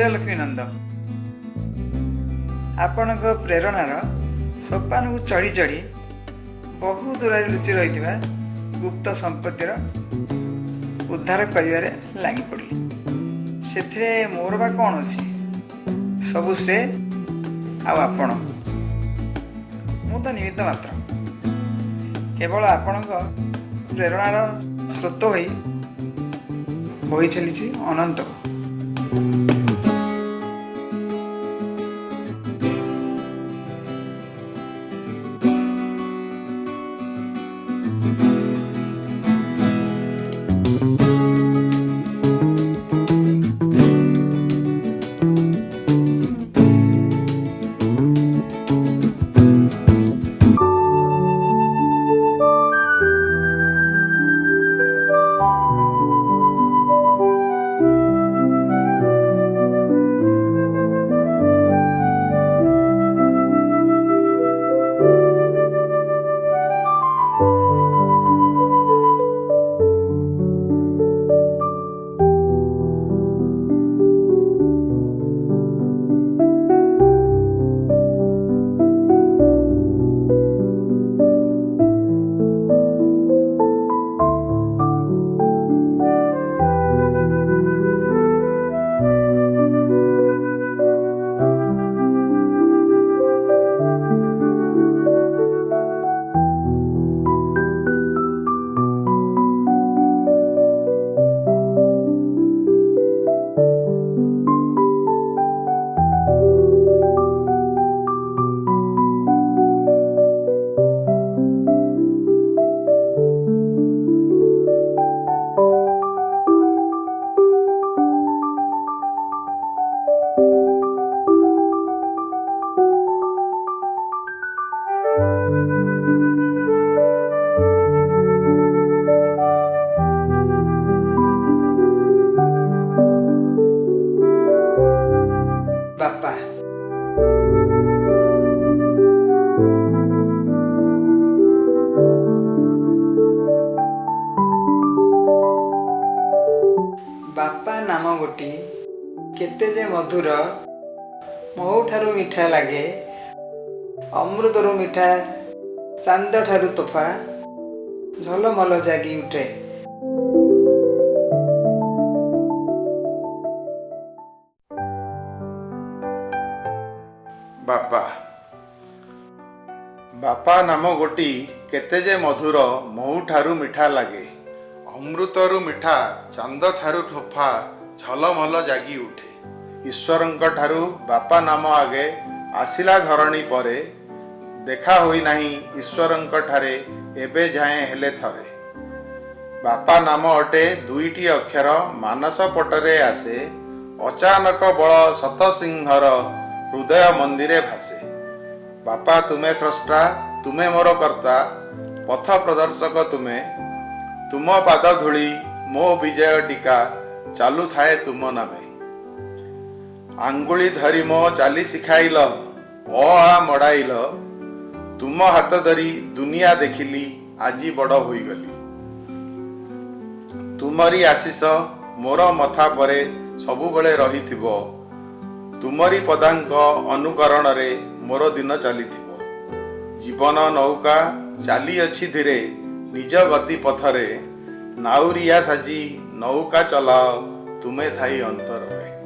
ବିଜୟଲକ୍ଷ୍ମୀ ନନ୍ଦ ଆପଣଙ୍କ ପ୍ରେରଣାର ସୋପାନକୁ ଚଢ଼ି ଚଢ଼ି ବହୁ ଦୂରରେ ଲୁଚି ରହିଥିବା ଗୁପ୍ତ ସମ୍ପତ୍ତିର ଉଦ୍ଧାର କରିବାରେ ଲାଗି ପଡ଼ିଲି। ସେଥିରେ ମୋର ବା କ'ଣ ଅଛି? ସବୁ ସେ ଆଉ ଆପଣ। ମୁଁ ତ ନିମିତ୍ତ ମାତ୍ର। କେବଳ ଆପଣଙ୍କ ପ୍ରେରଣାର ସ୍ରୋତ ହୋଇ ବହି ଚାଲିଛି ଅନନ୍ତକୁ। ଗୋଟି କେତେ ଯେ ମଧୁର। ମହୁଠାରୁ ମିଠା ଲାଗେ। ଅମୃତରୁ ମିଠା। ଚାନ୍ଦଠାରୁ ତୋଫା। ଝଲମଲ ଜାଗି ଉଠେ। ବାପା। ବାପା ନାମ ଗୋଟି କେତେ ଯେ ମଧୁର ମହୁଠାରୁ ମିଠା ଲାଗେ। ଅମୃତରୁ ମିଠା ଚାନ୍ଦ ଠାରୁ ଠୋଫା ଝଲମଲ ଜାଗି ଉଠେ। ଈଶ୍ୱରଙ୍କ ଠାରୁ ବାପା ନାମ ଆଗେ ଆସିଲା ଧରଣୀ ପରେ ଦେଖା ହୋଇନାହିଁ ଈଶ୍ୱରଙ୍କ ଠାରେ ଏବେ ଯାଏଁ ହେଲେ ଥରେ। ବାପା ନାମ ଅଟେ ଦୁଇଟି ଅକ୍ଷର ମାନସ ପଟରେ ଆସେ ଅଚାନକ ବଳ ସତସିଂହର ହୃଦୟ ମନ୍ଦିରେ ଭାସେ। ବାପା ତୁମେ ସ୍ରଷ୍ଟା ତୁମେ ମୋର କର୍ତ୍ତା ପଥ ପ୍ରଦର୍ଶକ ତୁମେ। ତୁମ ପାଦ ଧୂଳି ମୋ ବିଜୟ ଟିକା ଚାଲୁଥାଏ ତୁମ ନାମେ। ଆଙ୍ଗୁଳି ଧରି ମୋ ଚାଲି ଶିଖାଇଲ ଅ ଆ ମଡ଼ାଇଲ। ତୁମ ହାତ ଧରି ଦୁନିଆ ଦେଖିଲି ଆଜି ବଡ଼ ହୋଇଗଲି। ତୁମରି ଆଶିଷ ମୋର ମଥା ପରେ ସବୁବେଳେ ରହିଥିବ। ତୁମରି ପଦାଙ୍କ ଅନୁକରଣରେ ମୋର ଦିନ ଚାଲିଥିବ। ଜୀବନ ନୌକା ଚାଲିଅଛି ଧୀରେ ନିଜ ଗତି ପଥରେ ନାଉରିଆ ସାଜି नौका चलाओ तुम्हें थाई अंतर है